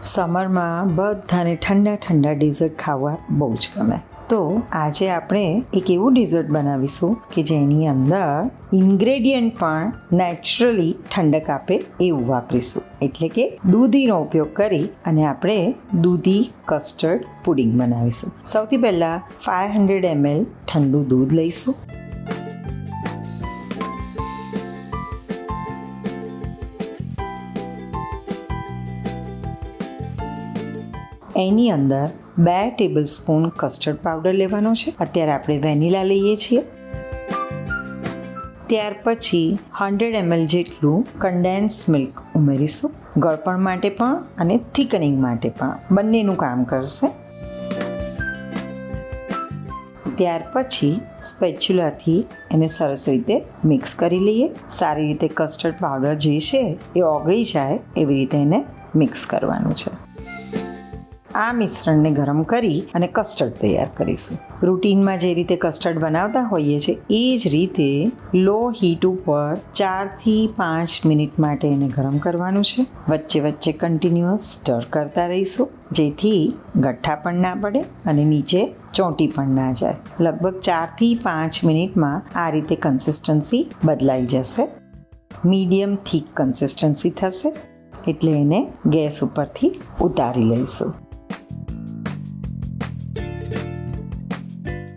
સમરમાં બધાને ઠંડા ઠંડા ડિઝર્ટ ખાવા બહુ જ ગમે. તો આજે આપણે એક એવું ડિઝર્ટ બનાવીશું કે જેની અંદર ઇન્ગ્રેડિયન્ટ પણ નેચરલી ઠંડક આપે એવું વાપરીશું. એટલે કે દૂધીનો ઉપયોગ કરી અને આપણે દૂધી કસ્ટર્ડ પુડિંગ બનાવીશું. સૌથી પહેલાં ફાઇવ હંડ્રેડ એમએલ ઠંડુ દૂધ લઈશું. એની અંદર બે ટેબલ સ્પૂન કસ્ટર્ડ પાવડર લેવાનો છે. અત્યારે આપણે વેનીલા લઈએ છીએ. ત્યાર પછી હંડ્રેડ એમએલ જેટલું કન્ડેન્સ મિલ્ક ઉમેરીશું. ગળપણ માટે પણ અને થિકનિંગ માટે પણ. બંનેનું કામ કરશે. ત્યાર પછી સ્પેચ્યુલાથી એને સરસ રીતે મિક્સ કરી લઈએ. સારી રીતે કસ્ટર્ડ પાવડર જે છે એ ઓગળી જાય એવી રીતે એને મિક્સ કરવાનું છે. આ મિશ્રણને ગરમ કરી અને કસ્ટર્ડ તૈયાર કરીશું. રૂટીનમાં જે રીતે કસ્ટર્ડ બનાવતા હોઈએ છીએ, એ જ રીતે લો હીટ ઉપર ચારથી પાંચ મિનિટ માટે એને ગરમ કરવાનું છે. વચ્ચે વચ્ચે કન્ટિન્યુઅસ સ્ટર કરતા રહીશું, જેથી ગઠ્ઠા પણ ના પડે અને નીચે ચોંટી પણ ના જાય. લગભગ ચારથી પાંચ મિનિટમાં આ રીતે કન્સિસ્ટન્સી બદલાઈ જશે. મીડિયમ થીક કન્સિસ્ટન્સી થશે, એટલે એને ગેસ ઉપરથી ઉતારી લઈશું.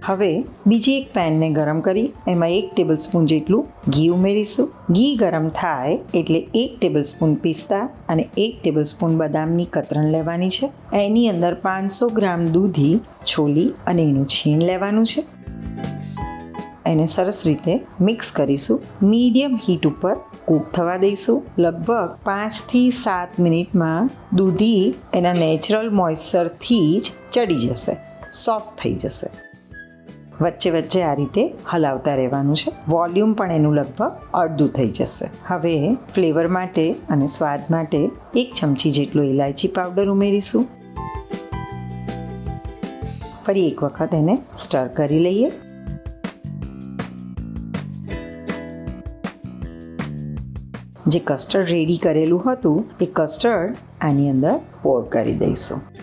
હવે બીજી એક પેનને ગરમ કરી એમાં એક ટેબલ સ્પૂન જેટલું ઘી ઉમેરીશું. ઘી ગરમ થાય એટલે એક ટેબલ સ્પૂન પિસ્તા અને એક ટેબલ સ્પૂન બદામની કતરણ લેવાની છે. એની અંદર પાંચસો ગ્રામ દૂધી, છોલી અને એનું છીણ લેવાનું છે. એને સરસ રીતે મિક્સ કરીશું. મીડિયમ હીટ ઉપર કૂક થવા દઈશું. લગભગ પાંચથી સાત મિનિટમાં દૂધી એના નેચરલ મોઇશ્ચરથી જ ચડી જશે. સોફ્ટ થઈ જશે. વચ્ચે વચ્ચે આ રીતે હલાવતા રહેવાનું છે. વોલ્યુમ પણ એનું લગભગ અડધું થઈ જશે. હવે ફ્લેવર માટે અને સ્વાદ માટે એક ચમચી જેટલો ઇલાયચી પાવડર ઉમેરીશું. ફરી એક વખત એને સ્ટર કરી લઈએ. જે કસ્ટર્ડ રેડી કરેલું હતું, એ કસ્ટર્ડ આની અંદર પોર કરી દઈશું.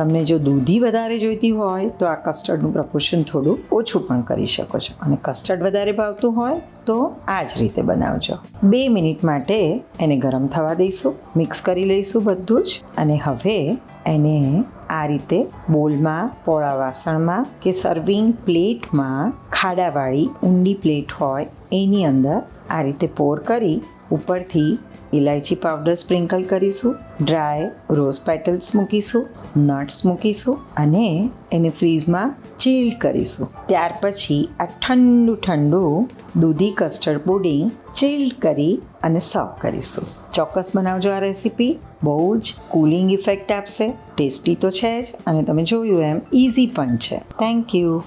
તમને જો દૂધી વધારે જોઈતી હોય, તો આ કસ્ટર્ડનું પ્રપોર્શન થોડું ઓછું પણ કરી શકો છો. અને કસ્ટર્ડ વધારે ભાવતું હોય, તો આ જ રીતે બનાવજો. બે મિનિટ માટે એને ગરમ થવા દઈશું મિક્સ કરી લઈશું બધું જ. અને હવે એને આ રીતે બોલમાં, પોળા વાસણમાં કે સર્વિંગ પ્લેટમાં ખાડાવાળી ઊંડી પ્લેટ હોય, એની અંદર આ રીતે પોર કરી ઉપરથી ઇલાયચી પાવડર સ્પ્રિંકલ કરીશું, ડ્રાય રોઝ પેટલ્સ મૂકીશું, નટ્સ મૂકીશું અને એને ફ્રીઝમાં ચીલ કરીશું. ત્યાર પછી આ ઠંડુ ઠંડુ દૂધી કસ્ટર્ડ પુડિંગ ચીલ્ડ કરી અને સર્વ કરીશું. ચોક્કસ બનાવજો આ રેસીપી, બહુ જ કુલિંગ ઇફેક્ટ આપશે, ટેસ્ટી તો છે જ અને તમે જોયું એમ ઇઝી પણ છે. Thank you.